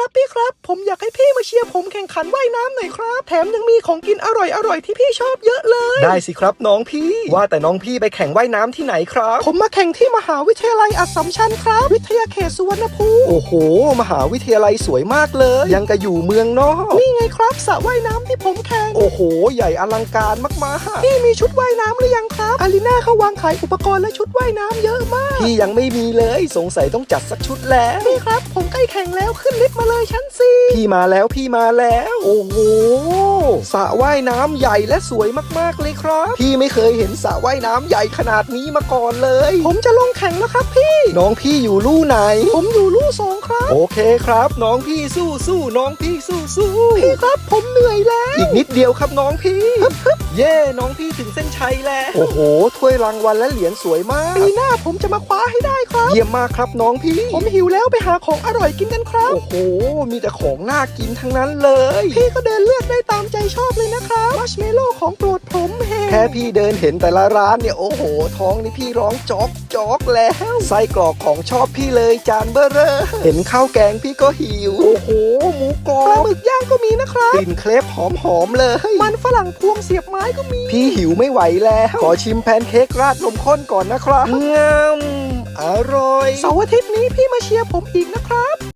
ครับพี่ครับ ผมอยากให้พี่มาเชียร์ผมแข่งขันว่ายน้ำหน่อยครับ แถมยังมีของกินอร่อยอร่อยๆที่พี่ชอบเยอะเลย ได้สิครับน้องพี่ ว่าแต่น้องพี่ไปแข่งว่ายน้ำที่ไหนครับ ผมมาแข่งที่มหาวิทยาลัยอัสสัมชัญครับ วิทยาเขตสุวรรณภูมิโอ้โห มหาวิทยาลัยสวยมากเลย ยังกะอยู่เมืองนอก นี่ไงครับสระว่ายน้ำที่ผมแข่งโอ้โห ใหญ่อลังการมากพี่มีชุดว่ายน้ำหรือยังครับ อารีนาเขาวางขายอุปกรณ์และชุดว่ายน้ำเยอะมากๆพี่ยังไม่มีเลยสงสัยต้องจัดสักชุดแล้ว พี่ครับ ผมใกล้แข่งแล้วขึ้นลิฟต์มาเลยชั้นสี่พี่มาแล้วพี่มาแล้ว โอ้โหสระว่ายน้ำใหญ่และสวยมากๆเลยครับ พี่ไม่เคยเห็นสระว่ายน้ำใหญ่ขนาดนี้มาก่อนเลย ผมจะลงแข่งแล้วครับพี่ น้องพี่อยู่ลู่ไหน ผมอยู่ลู่สองครับ โอเคครับ น้องพี่สู้สู้น้องพี่สู้สู้พี่ครับผมเหนื่อยแล้ว อีกนิดเดียวครับน้องพี่ เย่น้องพี่ถึงเส้นชัยแล้ว โอ้โห ถ้วยรางวัลและเหรียญสวยมาก ปีหน้าผมจะมาคว้าให้ได้ครับ เยี่ยมมากครับน้องพี่ ผมหิวแล้วไปหาของอร่อยกินกันครับ โอ้โห มีแต่ของน่ากินทั้งนั้นเลย พี่ก็เดินเลือกได้ตามใจชอบเลยนะครับมัชเมลโล่ของโปรดผมเฮแค่พี่เดินเห็นแต่ละร้านเนี่ยโอ้โห ท้องนี่พี่ร้องจอกจอกแล้วไส้กรอกของชอบพี่เลยจานเบอร์เรอเห็นข้าวแกงพี่ก็หิว โอ้โห หมูกรอปลาบหมึกย่างก็มีนะครับกลิ่นเคลปหอมๆเลย มันฝรั่งพวงเสียบไม้ก็มี พี่หิวไม่ไหวแล้ว ขอชิมแพนเค้กราดนมข้นก่อนนะครับงามอร่อย เสาร์อาทิตย์นี้พี่มาเชียร์ผมอีกนะครับ